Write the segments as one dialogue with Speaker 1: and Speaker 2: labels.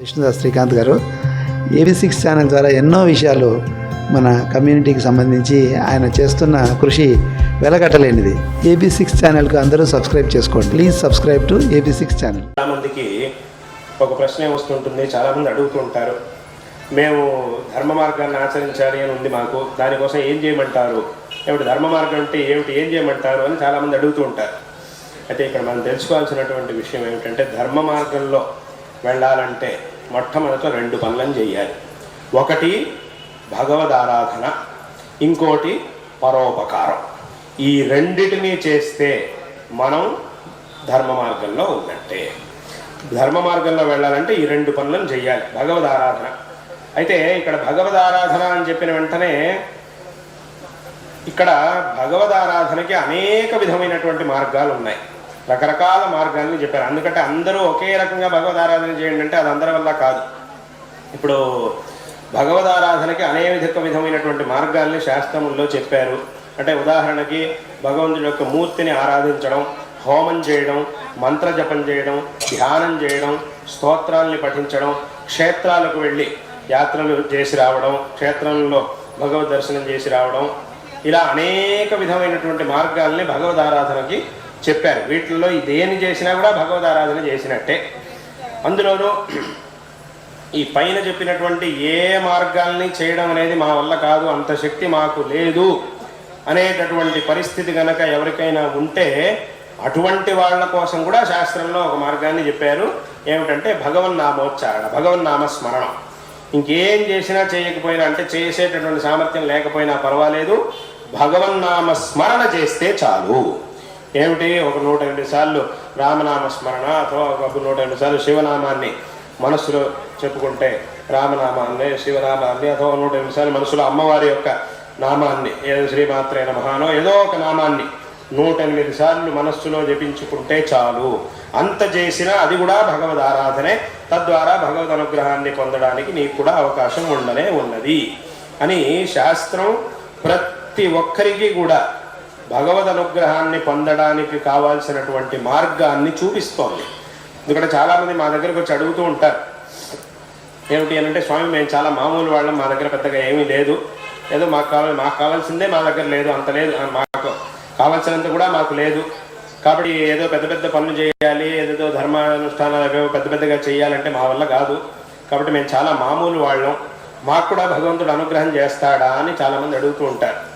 Speaker 1: విష్ణుదాస్ శ్రీకాంత్ గారు AB six channel ద్వారా ఎన్నో విషయాలు మన కమ్యూనిటీకి సంబంధించి ఆయన చేస్తున్న కృషి వెలగట్టలేనిది. ఏబీ సిక్స్ ఛానల్కు అందరూ సబ్స్క్రైబ్ చేసుకోండి. Please subscribe to AB six channel.
Speaker 2: చాలామందికి ఒక ప్రశ్న వస్తుంటుంది చాలామంది అడుగుతుంటారు అడుగుతూ ఉంటారు. మేము ధర్మ మార్గాన్ని ఆచరించాలి అని ఉంది మాకు దానికోసం ఏం చేయమంటారు? ఏమిటి ధర్మ మార్గం అంటే ఏమిటి ఏం చేయమంటారు అని చాలామంది అడుగుతూ ఉంటారు. అయితే ఇక్కడ మనం తెలుసుకోవాల్సినటువంటి విషయం ఏమిటంటే ధర్మ మార్గంలో వెళ్ళాలంటే మొట్టమొదట రెండు పనులను చేయాలి. ఒకటి భగవద్ ఆరాధన ఇంకోటి పరోపకారం. ఈ రెండిటిని చేస్తే మనం ధర్మ మార్గంలో ఉన్నట్టే. ధర్మ మార్గంలో వెళ్ళాలంటే ఈ రెండు పనులను చేయాలి. భగవద్ ఆరాధన అయితే ఇక్కడ భగవద్ ఆరాధన అని చెప్పిన వెంటనే ఇక్కడ భగవద్ ఆరాధనకి అనేక విధమైనటువంటి మార్గాలు ఉన్నాయి. రకరకాల మార్గాల్ని చెప్పారు. అందుకంటే అందరూ ఒకే రకంగా భగవద్ ఆరాధన చేయండి అంటే అది అందరి వల్ల కాదు. ఇప్పుడు భగవద్ ఆరాధనకి అనేక విధమైనటువంటి మార్గాల్ని శాస్త్రముల్లో చెప్పారు. అంటే ఉదాహరణకి భగవంతుడి యొక్క మూర్తిని ఆరాధించడం హోమం చేయడం మంత్ర జపం చేయడం ధ్యానం చేయడం స్తోత్రాల్ని పఠించడం క్షేత్రాలకు వెళ్ళి యాత్రలు చేసి రావడం క్షేత్రంలో భగవద్ దర్శనం చేసి రావడం ఇలా అనేక విధమైనటువంటి మార్గాల్ని భగవద్ ఆరాధనకి చెప్పారు. వీటిల్లో దేని చేసినా కూడా భగవద్ ఆరాధన చేసినట్టే. అందులోనూ ఈ పైన చెప్పినటువంటి ఏ మార్గాల్ని చేయడం అనేది మా వల్ల కాదు అంత శక్తి మాకు లేదు అనేటటువంటి పరిస్థితి గనక ఎవరికైనా ఉంటే అటువంటి వాళ్ళ కోసం కూడా శాస్త్రంలో ఒక మార్గాన్ని చెప్పారు. ఏమిటంటే భగవన్నామోచ్చారణ భగవన్నామస్మరణం ఇంకేం చేసినా చేయకపోయినా అంటే చేసేటటువంటి సామర్థ్యం లేకపోయినా పర్వాలేదు. భగవన్నామ స్మరణ చేస్తే చాలు. ఏమిటి? ఒక నూట ఎనిమిది సార్లు రామనామ స్మరణ అథవా ఒక నూట ఎనిమిది సార్లు శివనామాన్ని మనస్సులో చెప్పుకుంటే రామనామాన్ని శివనామాన్ని అథవా నూట ఎనిమిది సార్లు మనసులో అమ్మవారి యొక్క నామాన్ని ఏదో శ్రీమాత్రైన మహానో ఏదో ఒక నామాన్ని నూట ఎనిమిది సార్లు మనస్సులో జపించుకుంటే చాలు. అంత చేసినా అది కూడా భగవద్ ఆరాధనే. తద్వారా భగవద్ అనుగ్రహాన్ని పొందడానికి నీకు కూడా అవకాశం ఉండనే ఉన్నది. అని శాస్త్రం ప్రతి ఒక్కరికి కూడా భగవద్ అనుగ్రహాన్ని పొందడానికి కావాల్సినటువంటి మార్గాన్ని చూపిస్తోంది. ఎందుకంటే చాలామంది మా దగ్గరకు వచ్చి అడుగుతూ ఉంటారు. ఏమిటి అంటే స్వామి మేము చాలా మామూలు వాళ్ళం మా దగ్గర పెద్దగా ఏమీ లేదు. ఏదో మాకు కావాలి మాకు కావాల్సిందే మా దగ్గర లేదు అంత లేదు మాకు కావాల్సినంత కూడా మాకు లేదు. కాబట్టి ఏదో పెద్ద పెద్ద పనులు చేయాలి ఏదేదో ధర్మానుష్ఠానాలు అవేవో పెద్ద పెద్దగా చేయాలంటే మా వల్ల కాదు. కాబట్టి మేము చాలా మామూలు వాళ్ళం. మాకు కూడా భగవంతుడు అనుగ్రహం చేస్తాడా అని చాలామంది అడుగుతూ ఉంటారు.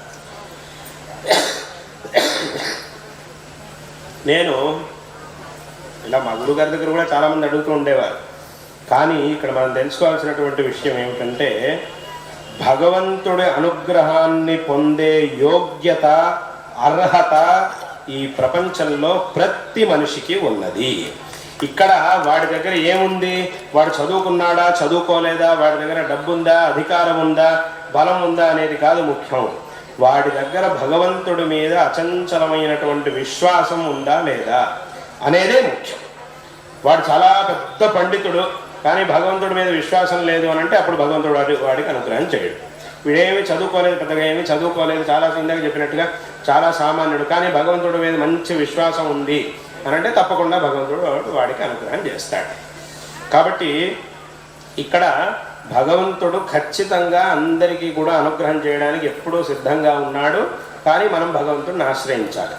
Speaker 2: నేను ఇలా మా గురుగారి దగ్గర కూడా చాలామంది అడుగుతూ ఉండేవారు. కానీ ఇక్కడ మనం తెలుసుకోవాల్సినటువంటి విషయం ఏమిటంటే భగవంతుడి అనుగ్రహాన్ని పొందే యోగ్యత అర్హత ఈ ప్రపంచంలో ప్రతి మనిషికి ఉన్నది. ఇక్కడ వాడి దగ్గర ఏముంది? వాడు చదువుకున్నాడా? చదువుకోలేదా? వాడి దగ్గర డబ్బుందా? అధికారం ఉందా? బలం ఉందా? అనేది కాదు ముఖ్యం. వాడి దగ్గర భగవంతుడి మీద అచంచలమైనటువంటి విశ్వాసం ఉందా లేదా అనేదే ముఖ్యం. వాడు చాలా పెద్ద పండితుడు కానీ భగవంతుడి మీద విశ్వాసం లేదు అని అంటే అప్పుడు భగవంతుడు వాడి వాడికి అనుగ్రహం చేయడు. వీడేమి చదువుకోలేదు పెద్దగా ఏమి చదువుకోలేదు చాలా ఇందాక చెప్పినట్టుగా చాలా సామాన్యుడు కానీ భగవంతుడి మీద మంచి విశ్వాసం ఉంది అని అంటే తప్పకుండా భగవంతుడు వాడు- వాడికి అనుగ్రహం చేస్తాడు. కాబట్టి ఇక్కడ భగవంతుడు ఖచ్చితంగా అందరికీ కూడా అనుగ్రహం చేయడానికి ఎప్పుడూ సిద్ధంగా ఉన్నాడు. కానీ మనం భగవంతుడిని ఆశ్రయించాలి.